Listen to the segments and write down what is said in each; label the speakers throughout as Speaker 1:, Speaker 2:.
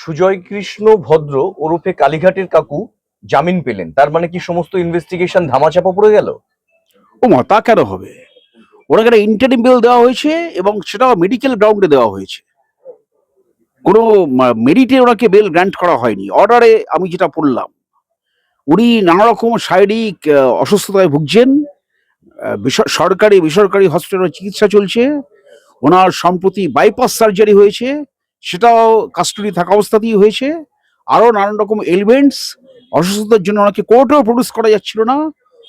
Speaker 1: সুজয় কৃষ্ণ ভদ্র ওরফে কালীঘাটের কাকু জামিন পেলেন। তার মানে কি সমস্ত ইনভেস্টিগেশন ধামাচাপা পড়ে গেল?
Speaker 2: ও মা, তা কেন হবে? ওনাকে একটা ইন্টারিম বিল দেওয়া হয়েছে এবং সেটাও মেডিকেল গ্রাউন্ডে দেওয়া হয়েছে। কোনো মেরিটে ওনাকে বেল গ্র্যান্ট করা হয়নি। অর্ডারে আমি যেটা পড়লাম, উনি নানা রকম শারীরিক অসুস্থতায় ভুগছেন সরকারি, বেসরকারি হসপিটালে চিকিৎসা চলছে, ওনার সম্প্রতি বাইপাস সার্জারি হয়েছে সেটাও কাস্টডি থাকা অবস্থাতেই হয়েছে। আরও নানান রকম এলিমেন্টস অসুস্থতার জন্য ওনাকে কোর্টেও প্রডিউস করা যাচ্ছিল না।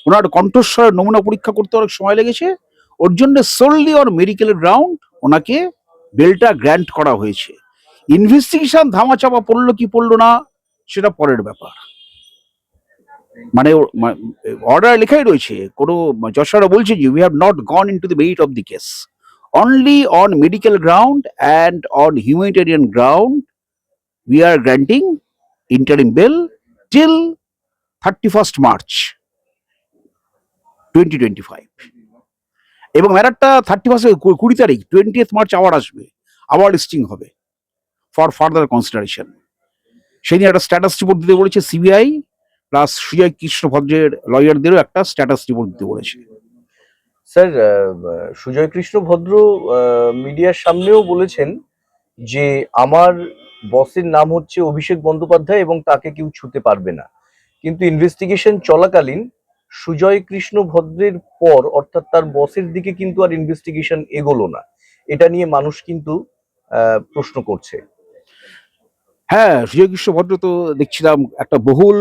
Speaker 2: ওনার কণ্ঠস্বরের নমুনা পরীক্ষা করতে অনেক সময় লেগেছে। ওর জন্য সোললি ওর মেডিকেল গ্রাউন্ড ওনাকে বেলটা গ্র্যান্ট করা হয়েছে। ইনভেস্টিগেশন ধামাচাপা পড়ল কি পড়ল না, সেটা পরের ব্যাপার। মানে অর্ডার লেখাই রয়েছে। কোনো, যশোরা বলছে যে we have not gone into the merit of the case ground and on humanitarian ground we are granting interim bail till thirty first March twenty twenty five এবং ম্যাটারটা থার্টি ফার্স্ট কুড়ি তারিখ টোয়েন্টিয়েথ মার্চ আবার আসবে, আবার listing হবে for further consideration সেই দিন একটা স্ট্যাটাস রিপোর্ট দিতে বলেছে সিবিআই প্লাস সুজয় কৃষ্ণ ভদ্রের লয়ারদেরও একটা স্ট্যাটাস রিপোর্ট দিতে বলেছে।
Speaker 1: স্যার সুজয় কৃষ্ণ ভদ্র মিডিয়ার সামনেও বলেছেন যে আমার বসের নাম হচ্ছে অভিষেক বন্দ্যোপাধ্যায় এবং তাকে কেউ ছুতে পারবে না। কিন্তু ইনভেস্টিগেশন চলাকালীন সুজয় কৃষ্ণ ভদ্রের পর, অর্থাৎ তার বসের দিকে কিন্তু আর ইনভেস্টিগেশন এগোলো না। এটা নিয়ে মানুষ কিন্তু প্রশ্ন করছে।
Speaker 2: হ্যাঁ সুজয় কৃষ্ণ ভদ্র তো দেখছিলাম একটা বহুল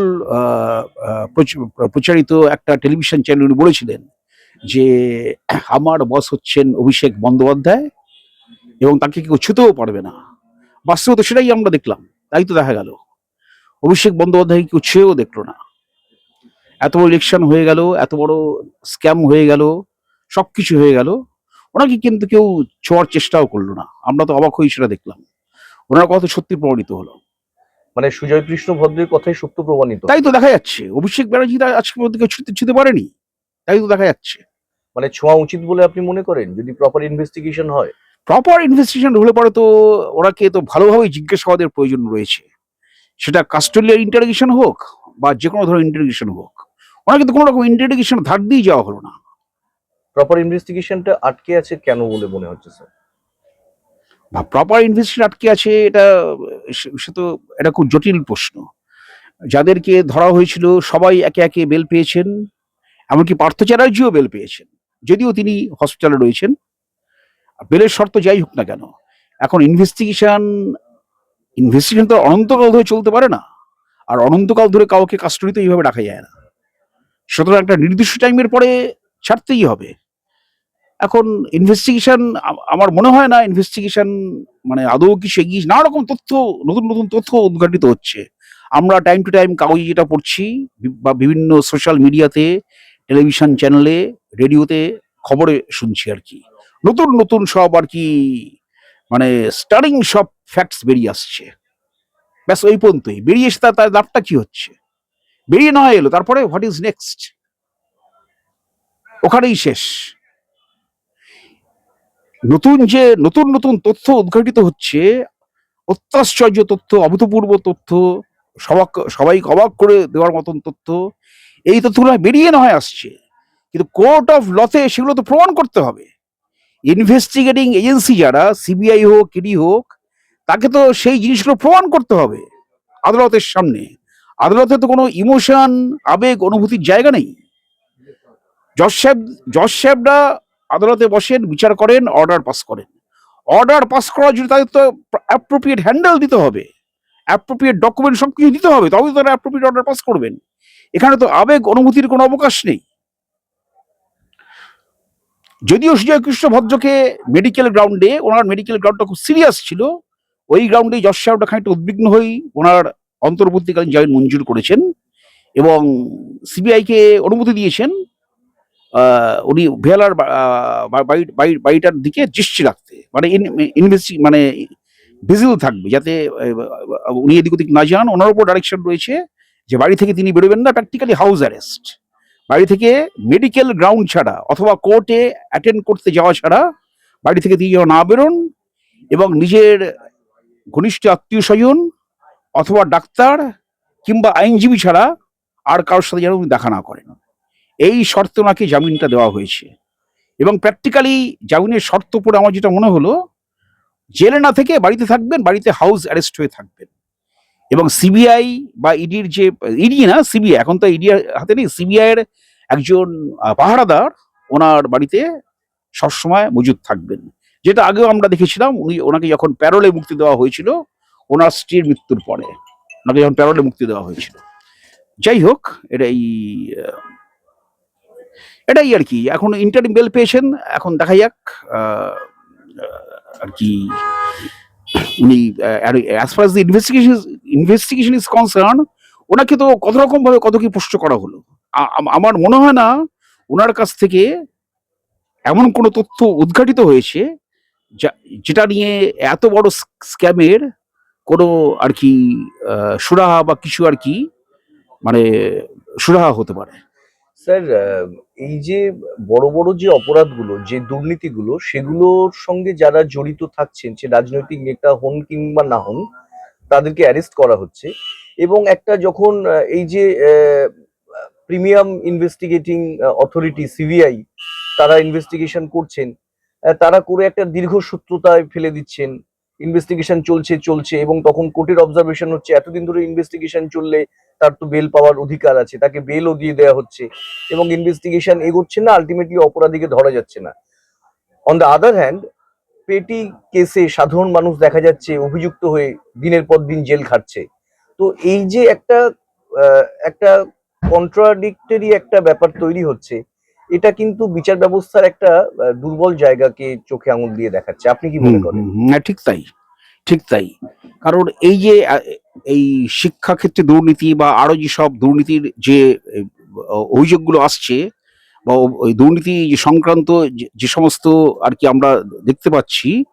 Speaker 2: প্রচারিত একটা টেলিভিশন চ্যানেল বলেছিলেন। যে আমার বস হচ্ছেন অভিষেক বন্দ্যোপাধ্যায় এবং তাকে কেউ ছুতেও পারবে না। বাস্তবে তো সেটাই আমরা দেখলাম তাই তো দেখা গেল। অভিষেক বন্দ্যোপাধ্যায় কেউ ছুঁয়েও দেখল না। এত বড় ইলেকশন হয়ে গেল এত বড় স্ক্যাম হয়ে গেল সব কিছু হয়ে গেল। ওনাকে কিন্তু কেউ ছোঁয়ার চেষ্টাও করল না। আমরা তো অবাক হয়ে সেটা দেখলাম। ওনার কথা সত্যি প্রমাণিত হলো।
Speaker 1: মানে সুজয় কৃষ্ণ ভদ্রের কথাই সত্য প্রমাণিত।
Speaker 2: তাই তো দেখা যাচ্ছে। অভিষেক ব্যানার্জি আজকে পর্যন্ত কেউ ছুতে ছুতে পারেনি। তাই তো দেখা যাচ্ছে।
Speaker 1: মানে ছোঁয়া উচিত বলে আপনি মনে করেন? যদি প্রপার ইনভেস্টিগেশন হয়।
Speaker 2: প্রপার ইনভেস্টিগেশন হলে পরে তো ওনাকে তো ভালোভাবে জিজ্ঞাসাবাদের প্রয়োজন রয়েছে। সেটা কাস্টোলিয়ার ইন্টারগেশন হোক বা যে কোনো ধরনের ইন্টারগেশন হোক। ওনাকে তো কোনো রকম ইন্টারগেশন ধার দিয়ে যাওয়া হলো না।
Speaker 1: প্রপার ইনভেস্টিগেশনটা আটকে আছে কেন বলে মনে হচ্ছে স্যার
Speaker 2: বা প্রপার ইনভেস্টিগেশন আটকে আছে এটা সে তো এটা খুব জটিল প্রশ্ন। যাদেরকে ধরা হয়েছিল সবাই একে একে বেল পেয়েছেন এমনকি পার্থ চ্যাটার্জিও বেল পেয়েছেন। যদিও তিনি হসপিটালে রয়েছেন বেলের শর্ত যাই হোক না কেন, এখন ইনভেস্টিগেশন ইনভেস্টিগেশন তো অনন্তকাল ধরে চলতে পারে না, আর অনন্তকাল ধরে কাউকে কাস্টডিতে এইভাবে রাখা যায় না। সুতরাং একটা নির্দিষ্ট টাইমের পরে ছাড়তেই হবে। এখন ইনভেস্টিগেশন আমার মনে হয় না ইনভেস্টিগেশন মানে আদৌ কিছু এগিয়ে নানা রকম তথ্য, নতুন নতুন তথ্য উদ্ঘাটিত হচ্ছে। আমরা টাইম টু টাইম কাগজে যেটা পড়ছি, বা বিভিন্ন সোশ্যাল মিডিয়াতে টেলিভিশন চ্যানেলে, রেডিওতে খবরে শুনছি আর কি। নতুন নতুন সব আর কি মানে স্টারিং সব ফ্যাক্টস বেরিয়ে আসছে। ব্যাস ওই পর্যন্তই। বেরিয়ে এসে তার লাভটা কি হচ্ছে? বেরিয়ে না এলো, তারপরে হোয়াট ইজ নেক্সট ওখানেই শেষ। নতুন যে, নতুন নতুন তথ্য উদ্ঘাটিত হচ্ছে, অত্যাশ্চর্য তথ্য, অভূতপূর্ব তথ্য, সবাক, সবাইকে অবাক করে দেওয়ার মতন তথ্য এই তথ্যগুলো বেরিয়ে না হয় আসছে। কিন্তু কোর্ট অফ লতে সেগুলো তো প্রমাণ করতে হবে। ইনভেস্টিগেটিং এজেন্সি যারা, সিবিআই হোক ইডি হোক, তাকে তো সেই জিনিসগুলো প্রমাণ করতে হবে আদালতের সামনে। আদালতে তো কোনো ইমোশন, আবেগ, অনুভূতির জায়গা নেই। জজ সাহেব, জজ সাহেবরা আদালতে বসেন, বিচার করেন, অর্ডার পাস করেন। অর্ডার পাস করার জন্য তাদের তো অ্যাপ্রোপ্রিয়েট হ্যান্ডেল দিতে হবে। অ্যাপ্রোপ্রিয়েট ডকুমেন্ট সব কিছু দিতে হবে তবে তারা অ্যাপ্রোপ্রিয়েট অর্ডার পাস করবেন। এখানে তো আবেগ অনুভূতির কোনো অবকাশ নেই। যদিও সুজয় কৃষ্ণ ভদ্রকে মেডিকেল গ্রাউন্ডে ওনার মেডিকেল গ্রাউন্ডটা খুব সিরিয়াস ছিল, ওই গ্রাউন্ডে যশ সাহেবটা খানিকটা উদ্বিগ্ন হয়েই ওনার অন্তর্বর্তীকালীন জামিন মঞ্জুর করেছেন এবং সিবিআইকে অনুমতি দিয়েছেন উনি ভেলার বাড়িটার দিকে দৃষ্টি রাখতে মানে ইনভেস্টি মানে ভিজিল থাকবে যাতে উনি এদিক ওদিক না যান, ওনার উপর ডাইরেকশন রয়েছে যে বাড়ি থেকে তিনি বেরোবেন না প্র্যাকটিক্যালি হাউস অ্যারেস্ট বাড়ি থেকে মেডিকেল গ্রাউন্ড ছাড়া অথবা কোর্টে অ্যাটেন্ড করতে যাওয়া ছাড়া বাড়ি থেকে তিনি যেন না বেরোন এবং নিজের ঘনিষ্ঠ আত্মীয় স্বজন অথবা ডাক্তার কিংবা আইনজীবী ছাড়া আর কারোর সাথে যেন উনি দেখা না করেন। এই শর্তে ওনাকে জামিনটা দেওয়া হয়েছে। এবং প্র্যাকটিক্যালি জামিনের শর্ত পরে আমার যেটা মনে হলো, জেলে না থেকে বাড়িতে থাকবেন, বাড়িতে হাউস অ্যারেস্ট হয়ে থাকবেন। এবং সিবিআই বা ইডির যে ইডি না সিবিআই এখন তো ইডি হাতে নেই সিবিআই এর একজন পাহারাদার ওনার বাড়িতে সবসময় মজুদ থাকবেন। যেটা আগেও আমরা দেখেছিলাম উনি ওনাকে যখন প্যারোলে মুক্তি দেওয়া হয়েছিল ওনার স্ত্রীর মৃত্যুর পরে ওনাকে যখন প্যারোলে মুক্তি দেওয়া হয়েছিল। যাই হোক এটাই আহ, এটাই আর কি। এখন ইন্টারিম বেল পেয়েছেন এখন দেখা যাক আর কি উনি as far the investigation investigation is concern ওনাকে তো কত রকম ভাবে কত কি পুষ্ট করা হলো? আমার মনে হয় না ওনার কাছ থেকে এমন কোনো তথ্য উদ্ঘাটিত হয়েছে যেটা নিয়ে এত বড় স্ক্যামের কোনো আর কি সুরাহা বা কিছু আর কি মানে সুরাহা হতে পারে।
Speaker 1: স্যার এই যে বড় বড় যে অপরাধগুলো, যে দুর্নীতিগুলো, সেগুলোর সঙ্গে যারা জড়িত থাকছেন, সে রাজনৈতিক নেতা হন কিংবা না হন তাদেরকে অ্যারেস্ট করা হচ্ছে। এবং একটা যখন এই যে প্রিমিয়াম ইনভেস্টিগেটিং অথরিটি সিবিআই তারা ইনভেস্টিগেশন করছেন তারা করে একটা দীর্ঘসূত্রতায় ফেলে দিচ্ছেন। ইনভেস্টিগেশন চলছে চলছে, এবং তখন কোর্টের অবজারভেশন হচ্ছে, এতদিন ধরে ইনভেস্টিগেশন চললে তার তো বেল পাওয়ার অধিকার আছে, তাকে বেলও দিয়ে দেওয়া হচ্ছে, এবং ইনভেস্টিগেশন এগোচ্ছে না আলটিমেটলি অপরাধীকে ধরা যাচ্ছে না। অন দ্য আদার হ্যান্ড পেটি কেসে সাধারণ মানুষ দেখা যাচ্ছে অভিযুক্ত হয়ে দিনের পর দিন জেল খাটছে। তো এই যে একটা একটা কন্ট্রাডিক্টরি একটা ব্যাপার তৈরি হচ্ছে এটা কিন্তু বিচার ব্যবস্থার একটা দুর্বল জায়গাকে চোখে আঙুল দিয়ে দেখাচ্ছে। আপনি কি মনে করেন?
Speaker 2: হ্যাঁ, ঠিক তাই ঠিক তাই। কারণ এই যে এই শিক্ষা ক্ষেত্রে দুর্নীতি বা আরও যেসব দুর্নীতির যে অভিযোগগুলো আসছে বা ওই দুর্নীতি সংক্রান্ত যে- যে সমস্ত আর কি আমরা দেখতে পাচ্ছি,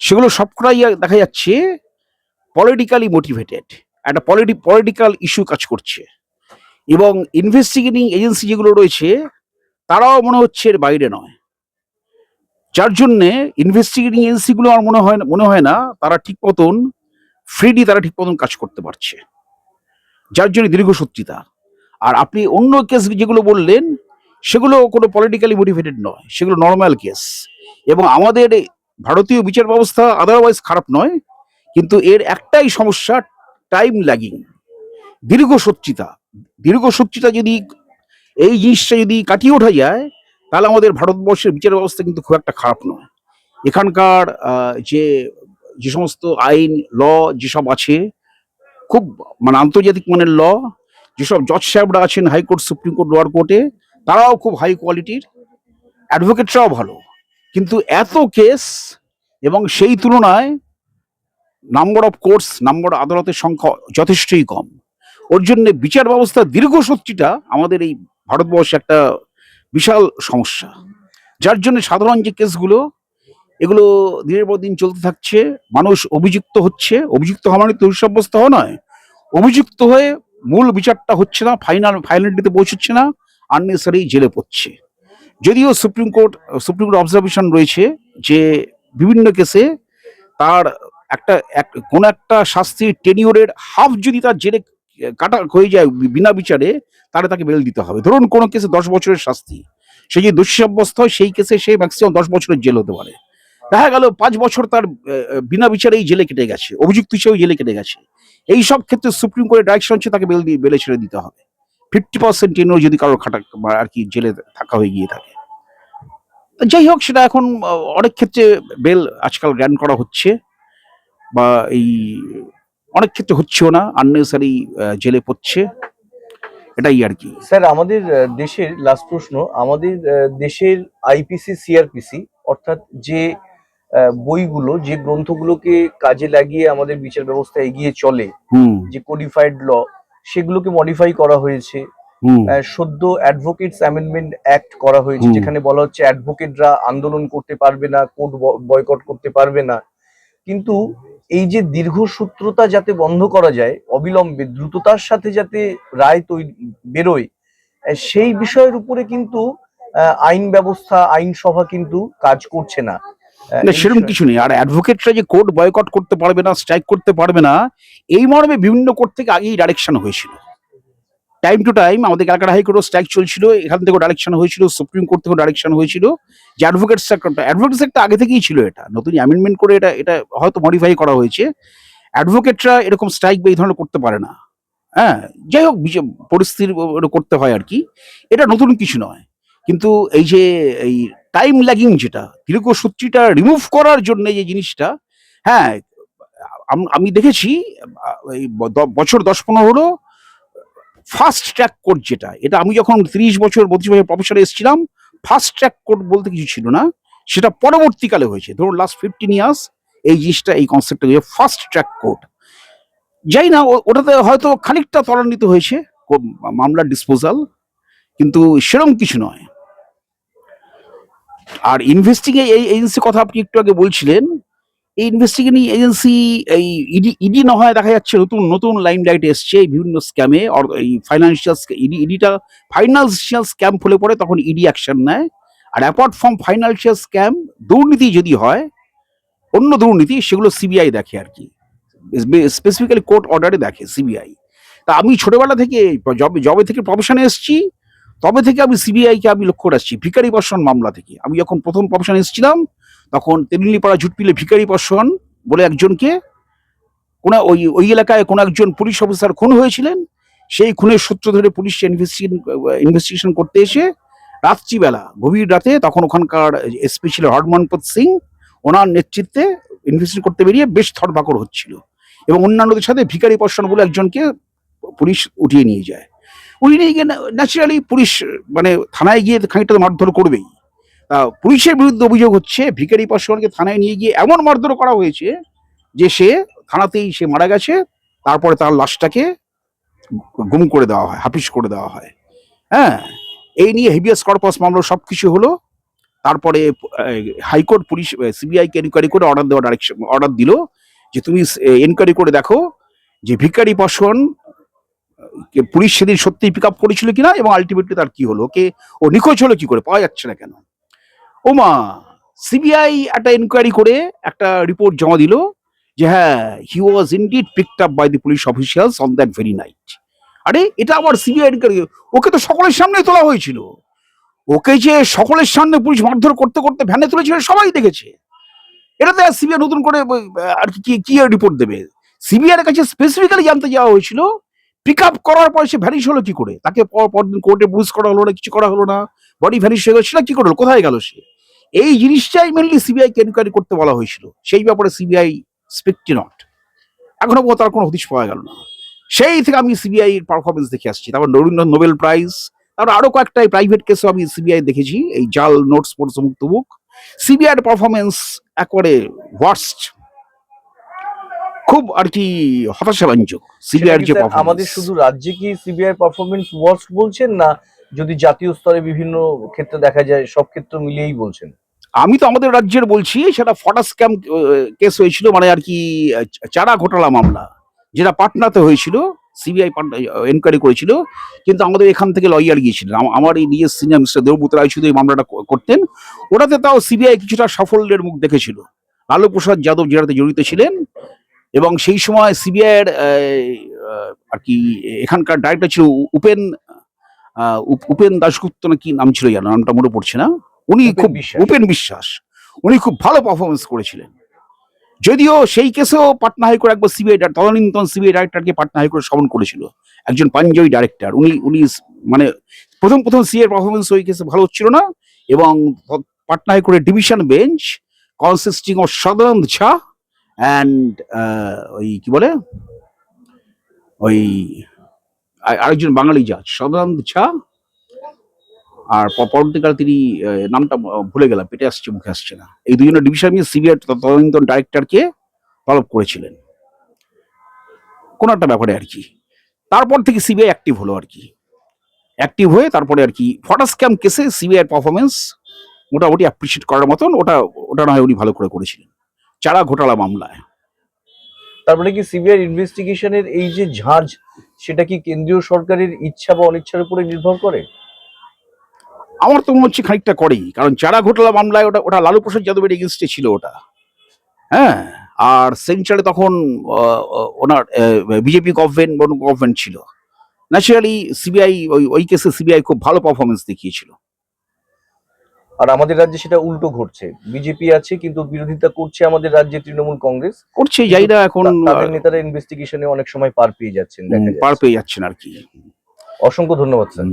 Speaker 2: সেগুলো সবকটাই দেখা যাচ্ছে পলিটিক্যালি মোটিভেটেড একটা পলিটি পলিটিক্যাল ইস্যু কাজ করছে। এবং ইনভেস্টিগেটিং এজেন্সি যেগুলো রয়েছে, তারাও মনে হচ্ছে এর বাইরে নয়। যার জন্যে ইনভেস্টিগেটিং এজেন্সিগুলো আমার মনে হয় মনে হয় না, তারা ঠিক মতন ফ্রিডি তারা ঠিক মতন কাজ করতে পারছে। যার জন্য দীর্ঘসূত্রিতা আর আপনি অন্য কেস যেগুলো বললেন সেগুলো কোনো পলিটিক্যালি মোটিভেটেড নয়, সেগুলো নর্মাল কেস এবং আমাদের ভারতীয় বিচার ব্যবস্থা আদারওয়াইজ খারাপ নয়, কিন্তু এর একটাই সমস্যা টাইম ল্যাগিং দীর্ঘসূত্রিতা দীর্ঘসূত্রিতা যদি এই জিনিসটা যদি কাটিয়ে ওঠা যায়, তাহলে আমাদের ভারতবর্ষের বিচার ব্যবস্থা কিন্তু খুব একটা খারাপ নয়। এখানকার যে যে সমস্ত আইন, ল যেসব আছে, খুব মানে আন্তর্জাতিক মানের ল, যেসব জজ সাহেবরা আছেন হাইকোর্ট, সুপ্রিম কোর্ট লোয়ার কোর্টে তারাও খুব হাই কোয়ালিটির অ্যাডভোকেটরাও ভালো। কিন্তু এত কেস এবং সেই তুলনায় নাম্বার অফ কোর্টস নাম্বার আদালতের সংখ্যা যথেষ্টই কম। ওর জন্য বিচার ব্যবস্থার দীর্ঘসূত্রিটা আমাদের এই ভারতবর্ষে একটা বিশাল সমস্যা। যার জন্য সাধারণ যে কেসগুলো এগুলো দিনের পর দিন চলতে থাকছে, মানুষ অভিযুক্ত হচ্ছে, অভিযুক্ত হওয়া মানে দোষী সাব্যস্ত হওয়া নয়। অভিযুক্ত হয়ে মূল বিচারটা হচ্ছে না ফাইনাল ফাইনালিটিতে পৌঁছচ্ছে না। আননেসারি জেলে পড়ছে। যদিও supreme court supreme court observation রয়েছে যে বিভিন্ন কেসে তার একটা, এক- কোনো একটা শাস্তির টেনিওরের হাফ যদি তার জেলে কাটা হয়ে যায় বিনা বিচারে, তাহলে তাকে বেল দিতে হবে। ধরুন কোনো কেসে দশ বছরের শাস্তি, সে যদি দোষী সাব্যস্ত হয়, সেই কেসে সে ম্যাক্সিমাম দশ বছরের জেল হতে পারে। দেখা গেল পাঁচ বছর তার বিনা বিচারেই জেলে কেটে গেছে, অভিযুক্ত হিসেবে জেলে কেটে গেছে। এই সব ক্ষেত্রে সুপ্রিম কোর্টের ডাইরেকশন হচ্ছে তাকে বেল দিয়ে বেলে ছেড়ে দিতে হবে। ফিফটি পার্সেন্ট টেনিওর যদি কারোর খাটা আর কি জেলে থাকা হয়ে গিয়ে থাকে। যাই হোক সেটা এখন অনেক ক্ষেত্রে বেল আজকাল গ্র্যান্ড করা হচ্ছে বা এই অনেক ক্ষেত্রে হচ্ছেও না আননেসারি জেলে পড়ছে। এটাই আর কি।
Speaker 1: স্যার আমাদের দেশের লাস্ট প্রশ্ন আমাদের দেশের আইপিসি সিআরপিসি অর্থাৎ যে বইগুলো যে গ্রন্থগুলোকে কাজে লাগিয়ে আমাদের বিচার ব্যবস্থা এগিয়ে চলে
Speaker 2: হুম।
Speaker 1: যে কোডিফাইড ল সেগুলোকে মডিফাই করা হয়েছে। সদ্য অ্যাডভোকেটস অ্যামেন্ডমেন্ট অ্যাক্ট করা হয়েছে যেখানে বলা হচ্ছে অ্যাডভোকেটরা আন্দোলন করতে পারবে না কোর্ট বয়কট করতে পারবে না। কিন্তু এই যে দীর্ঘসূত্রতা যাতে বন্ধ করা যায় অবিলম্বে দ্রুততার সাথে যাতে রায় তৈরি বেরোয় সেই বিষয়ের উপরে কিন্তু আইন ব্যবস্থা আইনসভা কিন্তু কাজ করছে না।
Speaker 2: না সেরকম কিছু নেই। আর অ্যাডভোকেটরা যে কোর্ট বয়কট করতে পারবে না স্ট্রাইক করতে পারবে না এই মর্মে বিভিন্ন কোর্ট থেকে আগেই ডাইরেকশন হয়েছিল। টাইম টু টাইম আমাদের ক্যালকাটা হাইকোর্টও স্ট্রাইক চলছিল এখান থেকেও ডাইরেকশন হয়েছিল সুপ্রিম কোর্ট থেকেও ডাইরেকশন হয়েছিল। যে অ্যাডভোকেট সেক্টরটা অ্যাডভোকেট সেক্টর আগে থেকেই ছিল এটা। নতুন অ্যামেন্ডমেন্ট করে এটা এটা হয়তো মডিফাই করা হয়েছে। অ্যাডভোকেটরা এরকম স্ট্রাইক বা এই ধরনের করতে পারে না। হ্যাঁ যাই হোক পরিস্থিতির করতে হয় আর কি। এটা নতুন কিছু নয়। কিন্তু এই যে এই টাইম ল্যাগিং যেটা, দীর্ঘসূত্রিটা রিমুভ করার জন্য যে জিনিসটা হ্যাঁ আমি দেখেছি বছর দশ পনেরো হলো ফাস্ট ট্র্যাক কোর্ট যেটা, এটা আমি যখন তিরিশ বছর, বত্রিশ বছর প্রফেশনে এসেছিলাম ফাস্ট ট্র্যাক কোর্ট বলতে কিছু ছিল না, সেটা পরবর্তীকালে হয়েছে। ধরুন লাস্ট ফিফটিন ইয়ার্স এই জিনিসটা, এই কনসেপ্টটা ফাস্ট ট্র্যাক কোর্ট যাই না ওটাতে হয়তো খানিকটা ত্বরান্বিত হয়েছে মামলার ডিসপোজাল কিন্তু সেরম কিছু নয়। আর ইনভেস্টিং এই এজেন্সি কথা আপনি একটু আগে বলছিলেন, এই ইনভেস্টিগেটিং এজেন্সি এই ইডি ইডি না হয় দেখা যাচ্ছে নতুন নতুন লাইন লাইট এসছে বিভিন্ন স্ক্যামে এই ফাইন্যান্সিয়াল ইডি ইডিটা ফাইন্যান্সিয়াল স্ক্যাম হলে পড়ে, তখন ইডি অ্যাকশন নেয়। আর অ্যাপার্ট ফ্রম ফাইন্যান্সিয়াল স্ক্যাম দুর্নীতি যদি হয়, অন্য দুর্নীতি, সেগুলো সিবিআই দেখে আর কি। স্পেসিফিক্যালি কোর্ট অর্ডারে দেখে সিবিআই তা আমি ছোটবেলা থেকে জবে জবে থেকে প্রফেশনে এসেছি তবে থেকে আমি সিবিআই কে আমি লক্ষ্য রাখছি ভিকারি বর্ষণ মামলা থেকে। আমি যখন প্রথম প্রফেশনে এসেছিলাম, তখন তেমনিপাড়া ঝুটপিলে ভিকারি বর্ষণ বলে একজনকে, কোন ওই ওই এলাকায় কোনো একজন পুলিশ অফিসার খুন হয়েছিলেন, সেই খুনের সূত্র ধরে পুলিশ ইনভেস্টিগেশন করতে এসে রাত্রিবেলা, গভীর রাতে তখন ওখানকার এসপি ছিল হরমনপত সিং, ওনার নেতৃত্বে ইনভেস্টিগেশন করতে বেরিয়ে বেশ ধরপাকড় হচ্ছিল। এবং অন্যান্যদের সাথে ভিকারি বর্ষণ বলে একজনকে পুলিশ উঠিয়ে নিয়ে যায়। উঠিয়ে নিয়ে গিয়ে ন্যাচারালি পুলিশ মানে থানায় গিয়ে খানিকটা মারধর করবেই। তা পুলিশের বিরুদ্ধে অভিযোগ হচ্ছে ভিকারি পার্সনকে থানায় নিয়ে গিয়ে এমন মারধর করা হয়েছে যে সে থানাতেই সে মারা গেছে, তারপরে তার লাশটাকে গুম করে দেওয়া হয়, হাফিস করে দেওয়া হয়। হ্যাঁ এই নিয়ে হেভিয়াস কর্পাস মামলা সব কিছু হলো। তারপরে হাইকোর্ট পুলিশ সিবিআইকে এনকোয়ারি করে অর্ডার দেওয়া ডাইরেকশন অর্ডার দিল যে তুমি এনকোয়ারি করে দেখো যে ভিকারি কে পুলিশ সেদিন সত্যি পিক আপ করেছিল কিনা এবং আলটিমেটলি তার কি হলো? ওকে ও নিখোঁজ হলো কি করে? পাওয়া যাচ্ছে না কেন? ওমা সিবিআই একটা এনকোয়ারি করে একটা রিপোর্ট জমা দিল যে হ্যাঁ he was indeed picked up by the police officials on that very night আরে, এটা আবার সিবিআই এনকোয়ারি ওকে তো সকলের সামনে তোলা হয়েছিল। ওকে যে সকলের সামনে পুলিশ মারধর করতে করতে ভ্যানে তুলেছিল সবাই দেখেছে। এটাতে সিবিআই নতুন করে আর কি, কি- কি রিপোর্ট দেবে? সিবিআই এর কাছে স্পেসিফিক্যালি জানতে যাওয়া হয়েছিল পিক আপ করার পর সে ভ্যানিশ হলো কি করে? তাকে পর- পরদিন কোর্টে বুঝ করা হলো না, কিছু করা হলো না বডি ভ্যানিশ হয়ে গেল, সেটা কি করল? কোথায় গেল সে? এই জিনিসটাই মেনলি সিবিআই কে এনকোয়ারি করতে বলা হয়েছিল। সেই ব্যাপারে সিবিআই স্পিকটি নট এখনও পর্যন্ত তার কোনো হদিশ পাওয়া গেল না। সেই থেকে আমি সিবিআই পারফরমেন্স দেখে আসছি। তারপর রবীন্দ্র নোবেল প্রাইজ তারপর আরও কয়েকটা প্রাইভেট কেসও আমি সিবিআই দেখেছি। এই জাল নোটস পড়ছে মুক্ত বুক সিবিআই এর পারফরমেন্স একবারে ওয়ার্স্ট খুব আর কি হতাশাব্যঞ্জক সিবিআই যে।
Speaker 1: আমাদের শুধু রাজ্যে কি সিবিআই পারফরমেন্স ওয়ার্স্ট বলছেন না যদি জাতীয় স্তরে বিভিন্ন ক্ষেত্রে দেখা যায় সব ক্ষেত্র মিলিয়েই বলছেন?
Speaker 2: আমি তো আমাদের রাজ্যের বলছি সেটা ফটা স্ক্যাম কেস হয়েছিল মানে আর কি চারা ঘোটালা মামলা যেটা পাটনাতে হয়েছিল সিবিআই এনকোয়ারি করেছিল কিন্তু আমাদের এখান থেকে লয়ার গিয়েছিলেন। আমার এই নিজের সিনিয়র মিস্টার দেবভূত রায় শুধু এই মামলাটা করতেন। ওটাতে তাও সিবিআই কিছুটা সাফল্যের মুখ দেখেছিল। লালু প্রসাদ যাদব যেটাতে জড়িত ছিলেন এবং সেই সময় সিবিআই এর আর কি এখানকার ডাইরেক্টর ছিল উপেন উপেন দাশগুপ্ত না কি নাম ছিল জানো নামটা মনে পড়ছে না? উনি খুব। উপেন বিশ্বাস। উনি খুব ভালো পারফরমেন্স করেছিলেন। যদিও সেই কেসেও পাটনা হাইকোর্ট একবার সিবিআই তদানীন্তন সিবিআই ডাইরেক্টরকে পাটনা হাইকোর্ট সমন করেছিল। একজন পাঞ্জাবি ডাইরেক্টর উনি উনি মানে প্রথম প্রথম সিএর পারফরমেন্স ওই কেসে ভালো হচ্ছিল না। এবং পাটনা হাইকোর্টের division bench consisting of Sadananda Jha and ওই কি বলে? ওই আরেকজন বাঙালি জাজ সদানন্দ ঝা। আর পরবর্তীকালে তিনি নামটা ভুলে গেলাম, পেটে আসছে, মুখে আসছে না। এই দুজনের ডিভিশন নিয়ে সিবিআই তদন্তন ডাইরেক্টরকে তলব করেছিলেন। কোনো একটা ব্যাপারে আর কি। তারপর থেকে সিবিআই অ্যাক্টিভ হলো আর কি। অ্যাক্টিভ হয়ে তারপরে আর কি ফটা স্ক্যাম কেসে সিবিআই পারফরমেন্স মোটামুটি অ্যাপ্রিসিয়েট করার মতন, ওটা ওটা না হয় উনি ভালো করে করেছিলেন। চারা ঘোটালা মামলায়।
Speaker 1: তারপরে কি সিবিআই ইনভেস্টিগেশনের এই যে ঝাঁজ সেটা কি কেন্দ্রীয় সরকারের ইচ্ছা বা অনিচ্ছার উপরে নির্ভর করে?
Speaker 2: আমার তো মনে হচ্ছে খানিকটা করেই কারণ চারা ঘোটালা মামলায় ওটা ওটা লালু প্রসাদ যাদবের এগেনস্টে ছিল ওটা। হ্যাঁ আর সেঞ্চারে তখন ওনার বিজেপি গভর্নমেন্ট গভর্নমেন্ট ছিল। ন্যাচারালি সিবিআই ওই ওই কেসে সিবিআই খুব ভালো পারফরমেন্স দেখিয়েছিল।
Speaker 1: আর আমাদের রাজ্যে সেটা উল্টো ঘটছে। বিজেপি আছে কিন্তু বিরোধিতা করছে আমাদের রাজ্যে তৃণমূল কংগ্রেস।
Speaker 2: করছে যাই না
Speaker 1: এখন তাদের নেতারা ইনভেস্টিগেশনে অনেক সময় পার পেয়ে যাচ্ছেন
Speaker 2: পার পেয়ে যাচ্ছেন আর কি।
Speaker 1: অসংখ্য ধন্যবাদ স্যার।